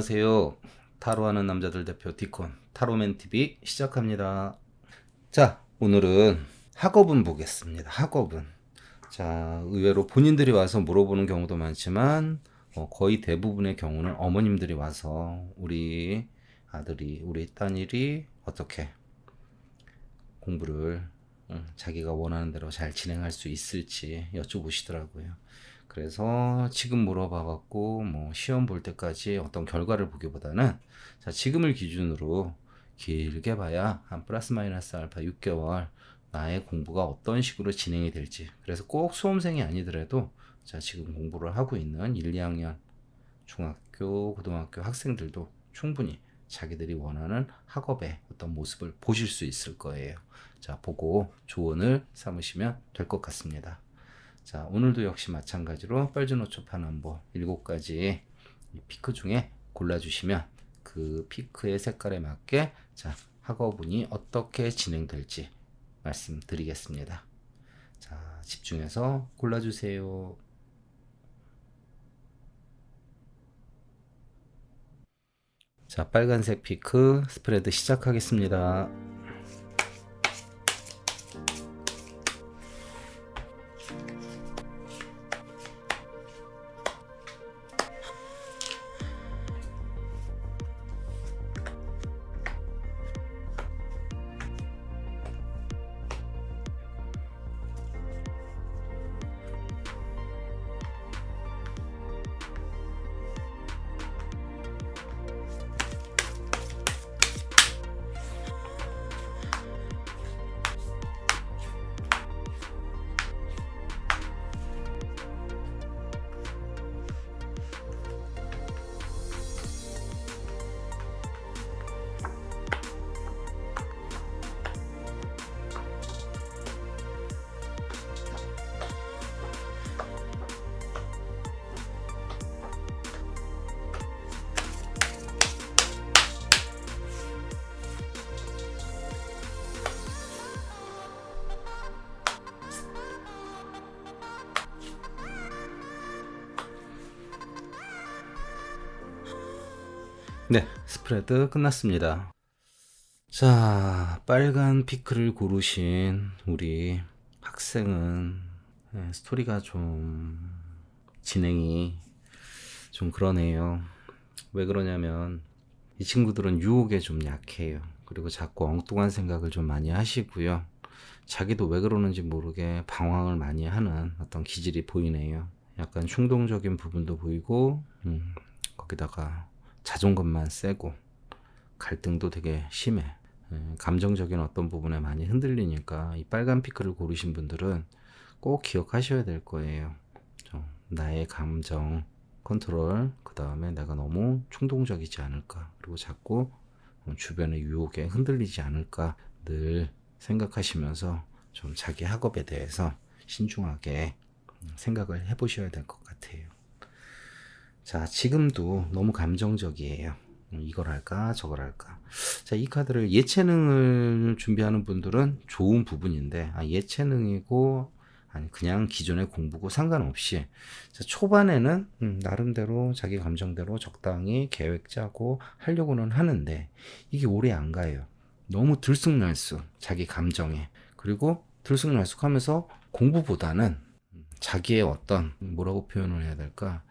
안녕하세요. 타로하는 남자들 대표 디콘 타로맨 TV 시작합니다. 자, 오늘은 학업은 보겠습니다. 학업은. 자, 의외로 본인들이 와서 물어보는 경우도 많지만 어, 거의 대부분의 경우는 어머님들이 와서 우리 아들이 우리 딸이 어떻게 공부를 음, 자기가 원하는 대로 잘 진행할 수 있을지 여쭤보시더라고요. 그래서 지금 물어봐 갖고 뭐 시험 볼 때까지 어떤 결과를 보기보다는 자, 지금을 기준으로 길게 봐야 한 플러스 마이너스 알파 6개월 나의 공부가 어떤 식으로 진행이 될지. 그래서 꼭 수험생이 아니더라도 자, 지금 공부를 하고 있는 1, 2학년 중학교, 고등학교 학생들도 충분히 자기들이 원하는 학업의 어떤 모습을 보실 수 있을 거예요. 자, 보고 조언을 삼으시면 될 것 같습니다. 자, 오늘도 역시 마찬가지로 빨주노초 파남보 7가지 피크 중에 골라주시면 그 피크의 색깔에 맞게 자, 학업운이 어떻게 진행될지 말씀드리겠습니다. 자, 집중해서 골라주세요. 자, 빨간색 피크 스프레드 시작하겠습니다. 스프레드 끝났습니다. 자, 빨간 피크를 고르신 우리 학생은 네, 스토리가 좀 진행이 좀 그러네요. 왜 그러냐면 이 친구들은 유혹에 좀 약해요. 그리고 자꾸 엉뚱한 생각을 좀 많이 하시고요. 자기도 왜 그러는지 모르게 방황을 많이 하는 어떤 기질이 보이네요. 약간 충동적인 부분도 보이고, 음, 거기다가 자존감만 세고 갈등도 되게 심해. 예, 감정적인 어떤 부분에 많이 흔들리니까 이 빨간 피크를 고르신 분들은 꼭 기억하셔야 될 거예요. 나의 감정 컨트롤, 그 다음에 내가 너무 충동적이지 않을까, 그리고 자꾸 주변의 유혹에 흔들리지 않을까 늘 생각하시면서 좀 자기 학업에 대해서 신중하게 생각을 해보셔야 될 것 같아요. 자, 지금도 너무 감정적이에요. 음, 이걸 할까, 저걸 할까. 자, 이 카드를 예체능을 준비하는 분들은 좋은 부분인데, 아, 예체능이고, 아니, 그냥 기존의 공부고 상관없이, 자, 초반에는, 음, 나름대로 자기 감정대로 적당히 계획 짜고 하려고는 하는데, 이게 오래 안 가요. 너무 들쑥날쑥, 자기 감정에. 그리고 들쑥날쑥 하면서 공부보다는 자기의 어떤, 뭐라고 표현을 해야 될까,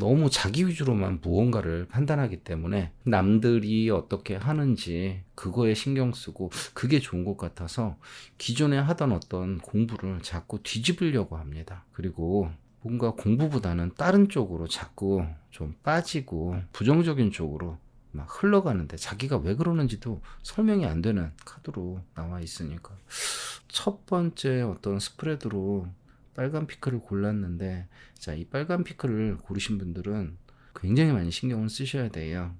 너무 자기 위주로만 무언가를 판단하기 때문에 남들이 어떻게 하는지 그거에 신경 쓰고 그게 좋은 것 같아서 기존에 하던 어떤 공부를 자꾸 뒤집으려고 합니다. 그리고 뭔가 공부보다는 다른 쪽으로 자꾸 좀 빠지고 부정적인 쪽으로 막 흘러가는데 자기가 왜 그러는지도 설명이 안 되는 카드로 나와 있으니까 첫 번째 어떤 스프레드로 빨간 피크를 골랐는데 자, 이 빨간 피크를 고르신 분들은 굉장히 많이 신경을 쓰셔야 돼요.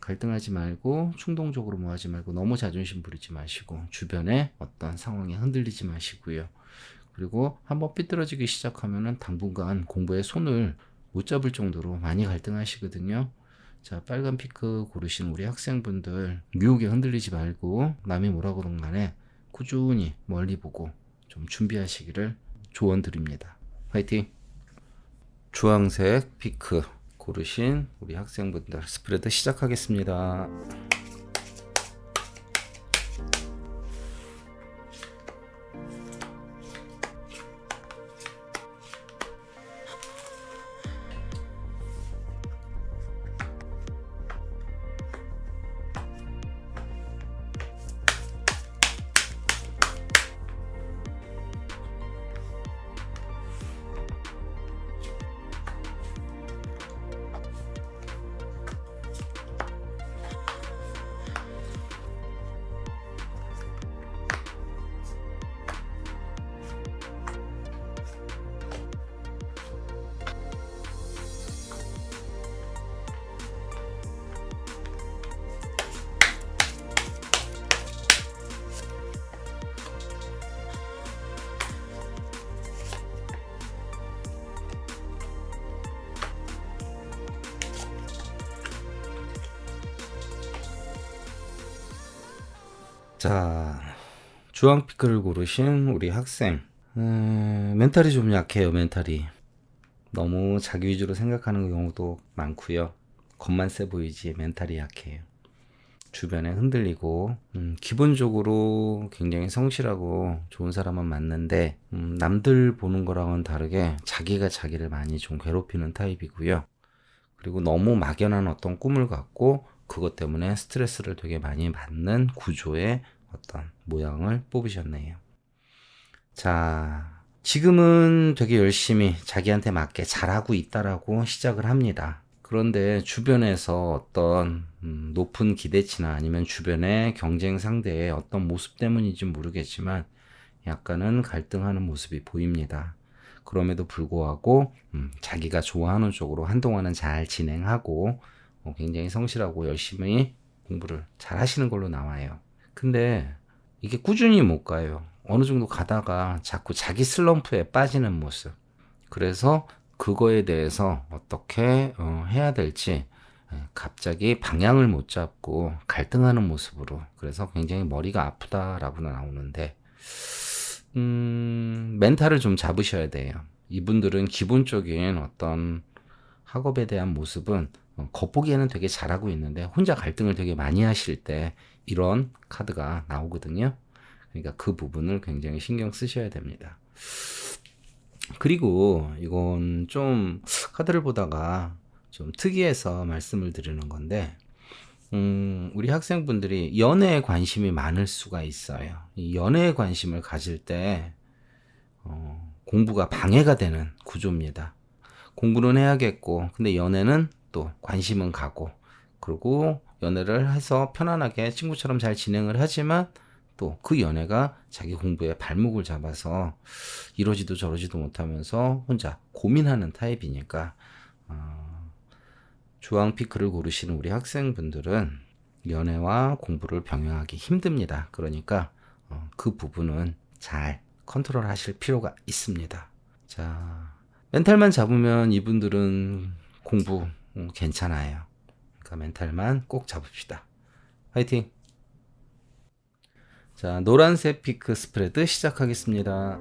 갈등하지 말고 충동적으로 뭐 하지 말고 너무 자존심 부리지 마시고 주변에 어떤 상황에 흔들리지 마시고요. 그리고 한번 삐뚤어지기 시작하면은 당분간 공부에 손을 못 잡을 정도로 많이 갈등하시거든요. 자, 빨간 피크 고르신 우리 학생분들 유혹에 흔들리지 말고 남이 뭐라 그런 간에 꾸준히 멀리 보고 좀 준비하시기를 조언 드립니다. 화이팅! 주황색 피크 고르신 우리 학생분들 스프레드 시작하겠습니다. 주황 피크를 고르신 우리 학생. 음, 멘탈이 좀 약해요, 멘탈이. 너무 자기 위주로 생각하는 경우도 많고요. 겉만 세 보이지 멘탈이 약해요. 주변에 흔들리고 음, 기본적으로 굉장히 성실하고 좋은 사람은 맞는데 음, 남들 보는 거랑은 다르게 자기가 자기를 많이 좀 괴롭히는 타입이고요. 그리고 너무 막연한 어떤 꿈을 갖고 그것 때문에 스트레스를 되게 많이 받는 구조의 어떤 모양을 뽑으셨네요. 자, 지금은 되게 열심히 자기한테 맞게 잘하고 있다라고 시작을 합니다. 그런데 주변에서 어떤 음, 높은 기대치나 아니면 주변의 경쟁 상대의 어떤 모습 때문인지 모르겠지만 약간은 갈등하는 모습이 보입니다. 그럼에도 불구하고 음, 자기가 좋아하는 쪽으로 한동안은 잘 진행하고 어, 굉장히 성실하고 열심히 공부를 잘 하시는 걸로 나와요. 근데 이게 꾸준히 못 가요. 어느 정도 가다가 자꾸 자기 슬럼프에 빠지는 모습. 그래서 그거에 대해서 어떻게 어, 해야 될지 예, 갑자기 방향을 못 잡고 갈등하는 모습으로 그래서 굉장히 머리가 아프다라고 나오는데 음, 멘탈을 좀 잡으셔야 돼요. 이분들은 기본적인 어떤 학업에 대한 모습은 어, 겉보기에는 되게 잘하고 있는데 혼자 갈등을 되게 많이 하실 때 이런 카드가 나오거든요. 그러니까 그 부분을 굉장히 신경 쓰셔야 됩니다. 그리고 이건 좀 카드를 보다가 좀 특이해서 말씀을 드리는 건데, 음, 우리 학생분들이 연애에 관심이 많을 수가 있어요. 이 연애에 관심을 가질 때, 어, 공부가 방해가 되는 구조입니다. 공부는 해야겠고, 근데 연애는 또 관심은 가고, 그리고 연애를 해서 편안하게 친구처럼 잘 진행을 하지만, 또 그 연애가 자기 공부에 발목을 잡아서 이러지도 저러지도 못하면서 혼자 고민하는 타입이니까, 어, 주황 피크를 고르시는 우리 학생분들은 연애와 공부를 병행하기 힘듭니다. 그러니까 어, 그 부분은 잘 컨트롤 하실 필요가 있습니다. 자, 멘탈만 잡으면 이분들은 공부 음, 괜찮아요. 그러니까 멘탈만 꼭 잡읍시다. 화이팅! 자, 노란색 피크 스프레드 시작하겠습니다.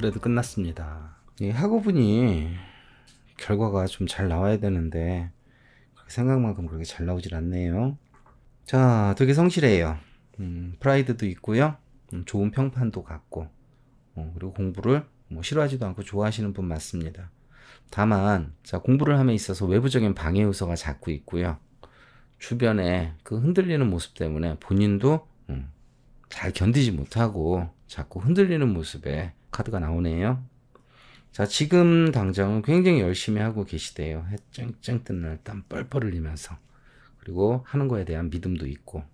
자, 스프레드 끝났습니다. 이 학업분이 결과가 좀 잘 나와야 되는데 생각만큼 그렇게 잘 나오질 않네요. 자, 되게 성실해요. 음, 프라이드도 있고요. 음, 좋은 평판도 갖고 어, 그리고 공부를 뭐 싫어하지도 않고 좋아하시는 분 맞습니다. 다만 자 공부를 함에 있어서 외부적인 방해 요소가 자꾸 있고요. 주변에 그 흔들리는 모습 때문에 본인도 음, 잘 견디지 못하고 자꾸 흔들리는 모습에 카드가 나오네요. 자, 지금 당장은 굉장히 열심히 하고 계시대요. 해 쨍쨍 뜨는 날 땀 뻘뻘 흘리면서. 그리고 하는 거에 대한 믿음도 있고.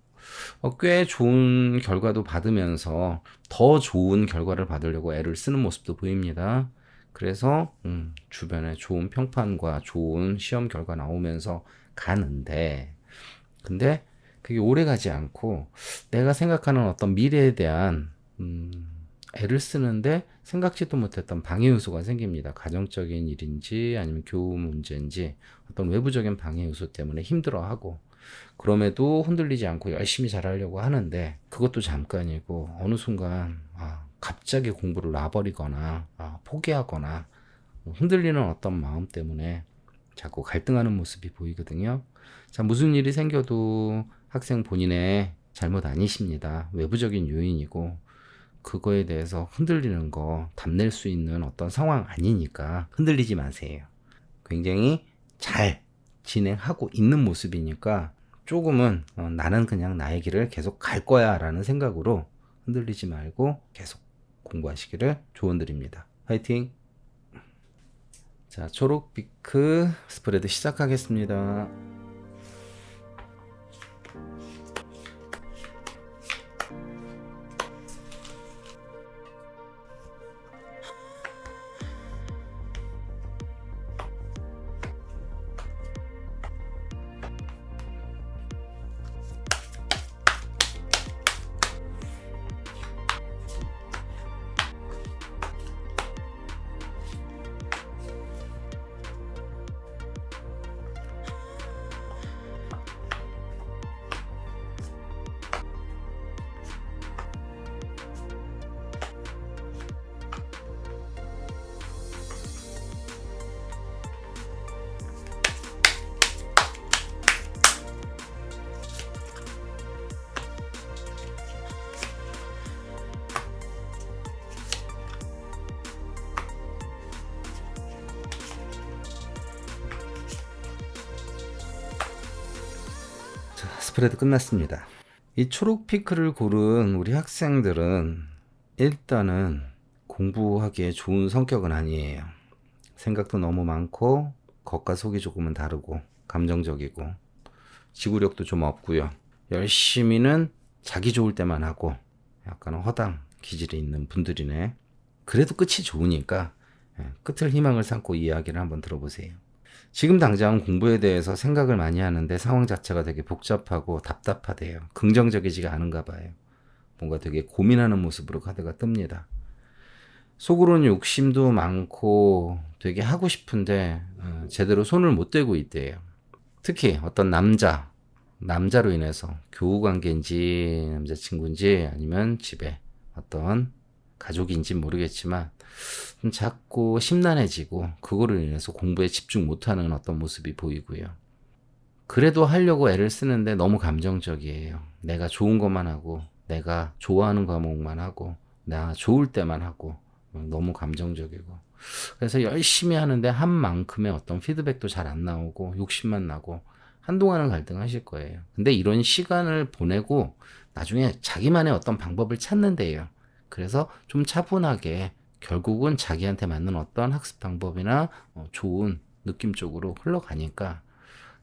어, 꽤 좋은 결과도 받으면서 더 좋은 결과를 받으려고 애를 쓰는 모습도 보입니다. 그래서 음, 주변에 좋은 평판과 좋은 시험 결과 나오면서 가는데 근데 그게 오래 가지 않고 내가 생각하는 어떤 미래에 대한 음, 애를 쓰는데 생각지도 못했던 방해 요소가 생깁니다. 가정적인 일인지 아니면 교우 문제인지 어떤 외부적인 방해 요소 때문에 힘들어하고 그럼에도 흔들리지 않고 열심히 잘하려고 하는데 그것도 잠깐이고 어느 순간 아, 갑자기 공부를 놔버리거나 아, 포기하거나 흔들리는 어떤 마음 때문에 자꾸 갈등하는 모습이 보이거든요. 자, 무슨 일이 생겨도 학생 본인의 잘못 아니십니다. 외부적인 요인이고 그거에 대해서 흔들리는 거 답낼 수 있는 어떤 상황 아니니까 흔들리지 마세요. 굉장히 잘 진행하고 있는 모습이니까 조금은 어, 나는 그냥 나의 길을 계속 갈 거야 라는 생각으로 흔들리지 말고 계속 공부하시기를 조언드립니다. 화이팅! 자, 초록 비크 스프레드 시작하겠습니다. 스프레드 끝났습니다. 이 초록 피크를 고른 우리 학생들은 일단은 공부하기에 좋은 성격은 아니에요. 생각도 너무 많고 겉과 속이 조금은 다르고 감정적이고 지구력도 좀 없고요. 열심히는 자기 좋을 때만 하고 약간 허당 기질이 있는 분들이네. 그래도 끝이 좋으니까 예, 끝을 희망을 삼고 이야기를 한번 들어보세요. 지금 당장 공부에 대해서 생각을 많이 하는데 상황 자체가 되게 복잡하고 답답하대요. 긍정적이지가 않은가 봐요. 뭔가 되게 고민하는 모습으로 카드가 뜹니다. 속으로는 욕심도 많고 되게 하고 싶은데 어, 제대로 손을 못 대고 있대요. 특히 어떤 남자, 남자로 인해서 교우 관계인지 남자친구인지 아니면 집에 어떤 가족인지 모르겠지만 좀 자꾸 심란해지고 그거로 인해서 공부에 집중 못하는 어떤 모습이 보이고요. 그래도 하려고 애를 쓰는데 너무 감정적이에요. 내가 좋은 것만 하고 내가 좋아하는 과목만 하고 나 좋을 때만 하고 너무 감정적이고 그래서 열심히 하는데 한 만큼의 어떤 피드백도 잘 안 나오고 욕심만 나고 한동안은 갈등하실 거예요. 근데 이런 시간을 보내고 나중에 자기만의 어떤 방법을 찾는데요. 그래서 좀 차분하게 결국은 자기한테 맞는 어떤 학습 방법이나 어, 좋은 느낌 쪽으로 흘러가니까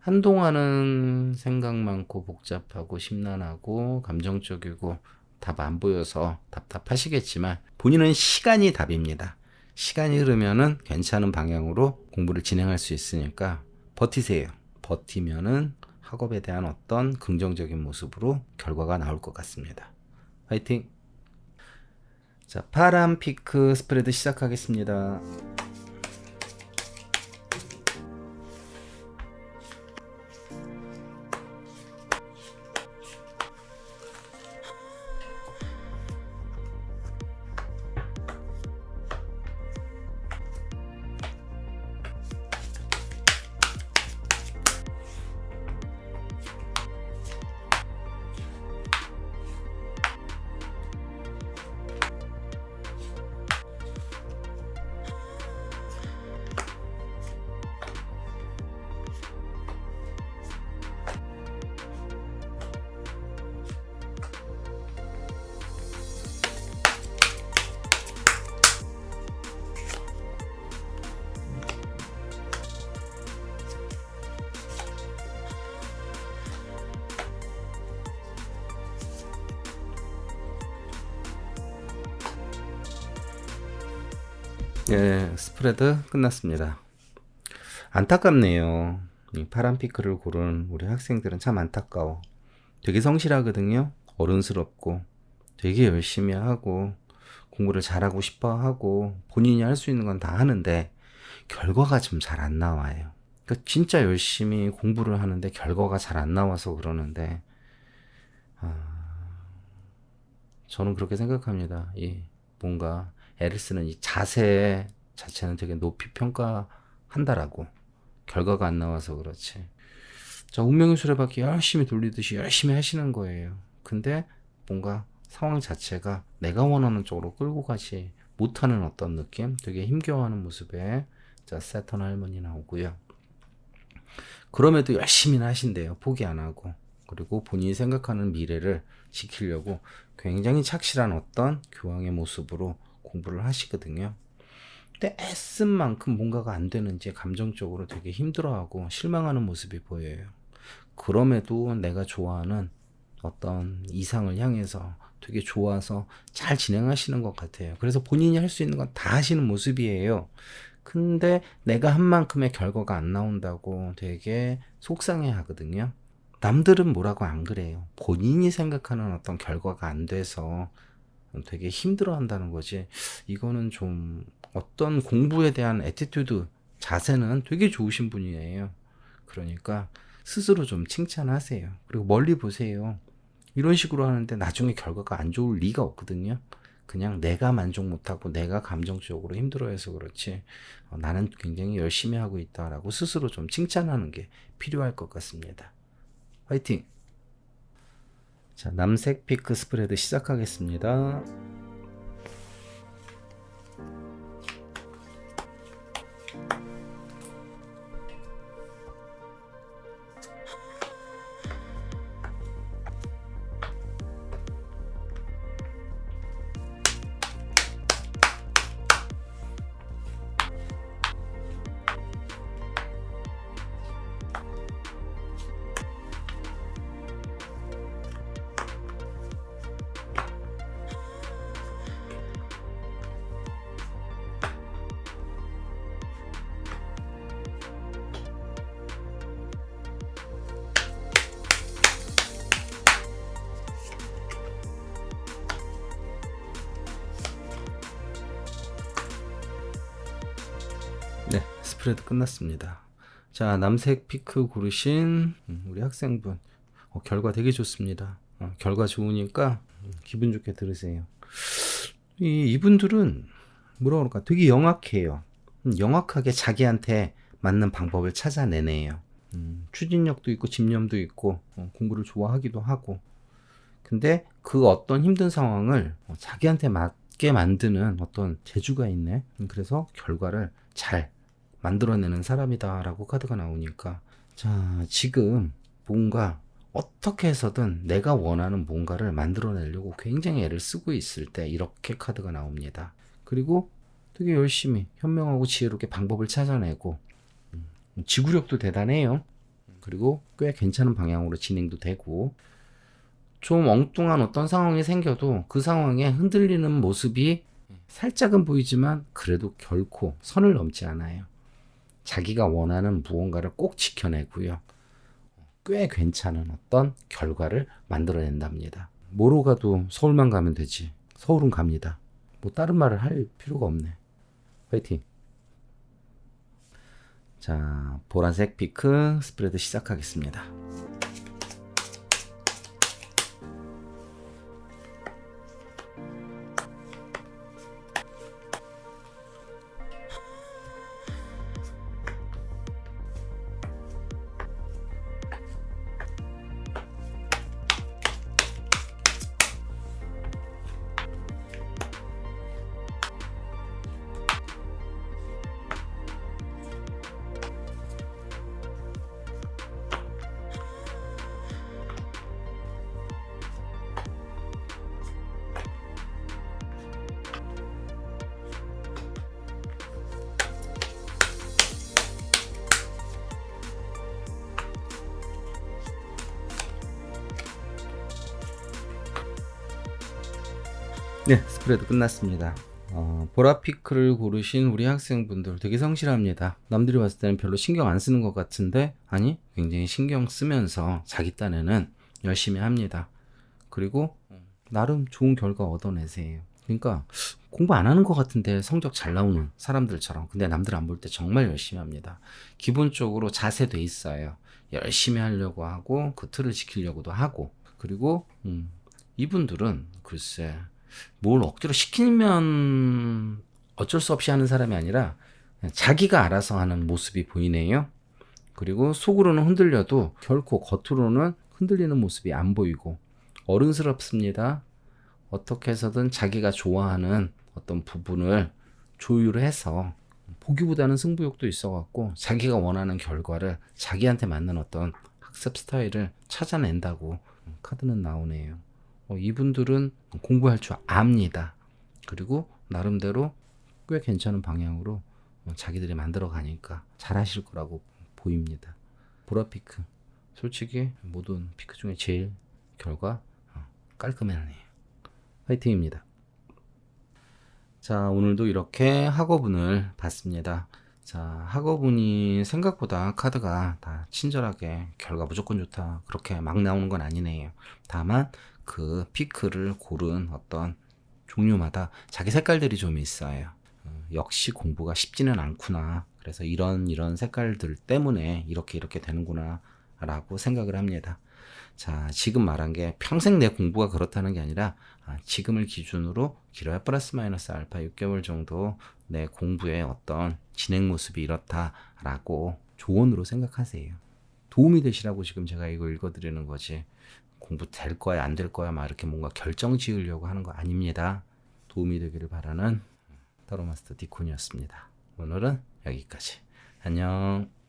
한동안은 생각 많고 복잡하고 심란하고 감정적이고 답 안 보여서 답답하시겠지만 본인은 시간이 답입니다. 시간이 흐르면은 괜찮은 방향으로 공부를 진행할 수 있으니까 버티세요. 버티면은 학업에 대한 어떤 긍정적인 모습으로 결과가 나올 것 같습니다. 화이팅! 자, 파란 피크 스프레드 시작하겠습니다. 예, 스프레드 끝났습니다. 안타깝네요. 이 파란 피크를 고른 우리 학생들은 참 안타까워. 되게 성실하거든요. 어른스럽고 되게 열심히 하고 공부를 잘하고 싶어 하고 본인이 할 수 있는 건 다 하는데 결과가 좀 잘 안 나와요. 그러니까 진짜 열심히 공부를 하는데 결과가 잘 안 나와서 그러는데 아, 저는 그렇게 생각합니다. 이 뭔가 애를 쓰는 이 자세 자체는 되게 높이 평가한다라고 결과가 안 나와서 그렇지. 자 운명의 수레바퀴 열심히 돌리듯이 열심히 하시는 거예요. 근데 뭔가 상황 자체가 내가 원하는 쪽으로 끌고 가지 못하는 어떤 느낌, 되게 힘겨워하는 모습에 자 세턴 할머니 나오고요. 그럼에도 열심히는 하신대요. 포기 안 하고. 그리고 본인이 생각하는 미래를 지키려고 굉장히 착실한 어떤 교황의 모습으로 공부를 하시거든요. 근데 애쓴 만큼 뭔가가 안 되는지 감정적으로 되게 힘들어하고 실망하는 모습이 보여요. 그럼에도 내가 좋아하는 어떤 이상을 향해서 되게 좋아서 잘 진행하시는 것 같아요. 그래서 본인이 할 수 있는 건 다 하시는 모습이에요. 근데 내가 한 만큼의 결과가 안 나온다고 되게 속상해 하거든요. 남들은 뭐라고 안 그래요. 본인이 생각하는 어떤 결과가 안 돼서 되게 힘들어 한다는 거지. 이거는 좀 어떤 공부에 대한 에티튜드, 자세는 되게 좋으신 분이에요. 그러니까 스스로 좀 칭찬하세요. 그리고 멀리 보세요. 이런 식으로 하는데 나중에 결과가 안 좋을 리가 없거든요. 그냥 내가 만족 못하고 내가 감정적으로 힘들어해서 그렇지 어, 나는 굉장히 열심히 하고 있다라고 스스로 좀 칭찬하는 게 필요할 것 같습니다. 화이팅! 자, 남색 피크 스프레드 시작하겠습니다. 네, 스프레드 끝났습니다. 자, 남색 피크 고르신 음, 우리 학생분 어, 결과 되게 좋습니다. 어, 결과 좋으니까 음, 기분 좋게 들으세요. 이 이분들은 뭐라 그럴까? 되게 영악해요. 음, 영악하게 자기한테 맞는 방법을 찾아내네요. 음, 추진력도 있고 집념도 있고 어, 공부를 좋아하기도 하고. 근데 그 어떤 힘든 상황을 어, 자기한테 맞게 만드는 어떤 재주가 있네. 음, 그래서 결과를 잘 만들어내는 사람이다라고 카드가 나오니까 자 지금 뭔가 어떻게 해서든 내가 원하는 뭔가를 만들어내려고 굉장히 애를 쓰고 있을 때 이렇게 카드가 나옵니다. 그리고 되게 열심히 현명하고 지혜롭게 방법을 찾아내고 음, 지구력도 대단해요. 그리고 꽤 괜찮은 방향으로 진행도 되고 좀 엉뚱한 어떤 상황이 생겨도 그 상황에 흔들리는 모습이 살짝은 보이지만 그래도 결코 선을 넘지 않아요. 자기가 원하는 무언가를 꼭 지켜내고요. 꽤 괜찮은 어떤 결과를 만들어낸답니다. 뭐로 가도 서울만 가면 되지. 서울은 갑니다. 뭐 다른 말을 할 필요가 없네. 화이팅. 자, 보라색 피크 스프레드 시작하겠습니다. 네, 스프레드 끝났습니다. 어, 보라피크를 고르신 우리 학생분들 되게 성실합니다. 남들이 봤을 때는 별로 신경 안 쓰는 것 같은데, 아니, 굉장히 신경 쓰면서 자기 딴에는 열심히 합니다. 그리고, 나름 좋은 결과 얻어내세요. 그러니까, 공부 안 하는 것 같은데 성적 잘 나오는 사람들처럼. 근데 남들 안 볼 때 정말 열심히 합니다. 기본적으로 자세돼 있어요. 열심히 하려고 하고, 그 틀을 지키려고도 하고. 그리고, 음, 이분들은 글쎄, 뭘 억지로 시키면 어쩔 수 없이 하는 사람이 아니라 자기가 알아서 하는 모습이 보이네요. 그리고 속으로는 흔들려도 결코 겉으로는 흔들리는 모습이 안 보이고 어른스럽습니다. 어떻게 해서든 자기가 좋아하는 어떤 부분을 조율해서 보기보다는 승부욕도 있어갖고 자기가 원하는 결과를 자기한테 맞는 어떤 학습 스타일을 찾아낸다고 카드는 나오네요. 어, 이분들은 공부할 줄 압니다. 그리고 나름대로 꽤 괜찮은 방향으로 어, 자기들이 만들어 가니까 잘하실 거라고 보입니다. 보라피크. 솔직히 모든 피크 중에 제일 결과 어, 깔끔해네요. 화이팅입니다. 자, 오늘도 이렇게 학어분을 봤습니다. 자, 학어분이 생각보다 카드가 다 친절하게 결과 무조건 좋다. 그렇게 막 나오는 건 아니네요. 다만 그 피크를 고른 어떤 종류마다 자기 색깔들이 좀 있어요. 어, 역시 공부가 쉽지는 않구나. 그래서 이런 이런 색깔들 때문에 이렇게 이렇게 되는구나. 라고 생각을 합니다. 자, 지금 말한 게 평생 내 공부가 그렇다는 게 아니라 아, 지금을 기준으로 길어야 플러스 마이너스 알파 6개월 정도 내 공부의 어떤 진행 모습이 이렇다라고 조언으로 생각하세요. 도움이 되시라고 지금 제가 이거 읽어드리는 거지. 공부 될 거야 안 될 거야 막 이렇게 뭔가 결정 지으려고 하는 거 아닙니다. 도움이 되기를 바라는 타로마스터 디콘이었습니다. 오늘은 여기까지. 안녕.